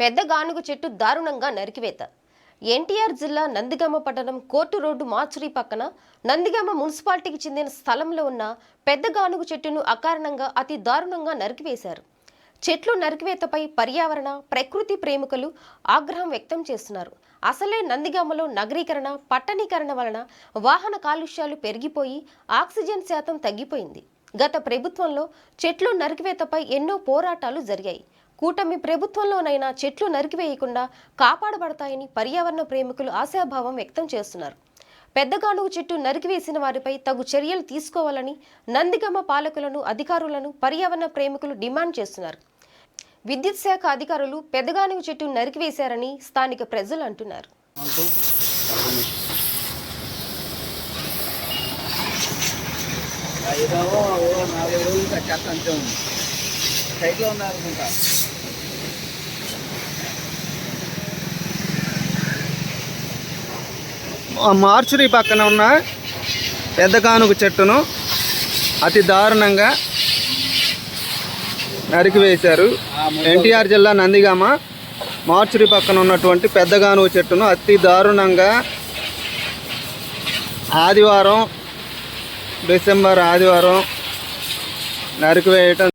పెద్ద గానుగ చెట్టు దారుణంగా నరికివేత. ఎన్టీఆర్ జిల్లా నందిగామ పట్టణం కోర్టు రోడ్డు మార్చురీ పక్కన నందిగామ మున్సిపాలిటీకి చెందిన స్థలంలో ఉన్న పెద్ద గానుగ చెట్టును అకారణంగా అతి దారుణంగా నరికివేశారు. చెట్లు నరికివేతపై పర్యావరణ ప్రకృతి ప్రేమికులు ఆగ్రహం వ్యక్తం చేస్తున్నారు. అసలే నందిగామలో నగరీకరణ పట్టణీకరణ వలన వాహన కాలుష్యాలు పెరిగిపోయి ఆక్సిజన్ శాతం తగ్గిపోయింది. గత ప్రభుత్వంలో చెట్లు నరికివేతపై ఎన్నో పోరాటాలు జరిగాయి. కూటమి ప్రభుత్వంలోనైనా చెట్లు నరికివేయకుండా కాపాడబడతాయని పర్యావరణ ప్రేమికులు ఆశాభావం వ్యక్తం చేస్తున్నారు. పెద్దగానుగు చెట్టు నరికివేసిన వారిపై తగు చర్యలు తీసుకోవాలని నందిగమ పాలకులను అధికారులను పర్యావరణ ప్రేమికులు డిమాండ్ చేస్తున్నారు. విద్యుత్ శాఖ అధికారులు పెద్దగానుగు చెట్టు నరికివేశారని స్థానిక ప్రజలు అంటున్నారు. ఐదో నాలుగు రోజులు అంతే ఉంది. ఉన్నారనుకుంటా మార్చురీ పక్కన ఉన్న పెద్ద కానుక చెట్టును అతి దారుణంగా నరికివేశారు. ఎన్టీఆర్ జిల్లా నందిగామ మార్చురీ పక్కన ఉన్నటువంటి పెద్ద చెట్టును అతి దారుణంగా ఆదివారం డిసెంబర్ ఆదివారం నరికివేయటం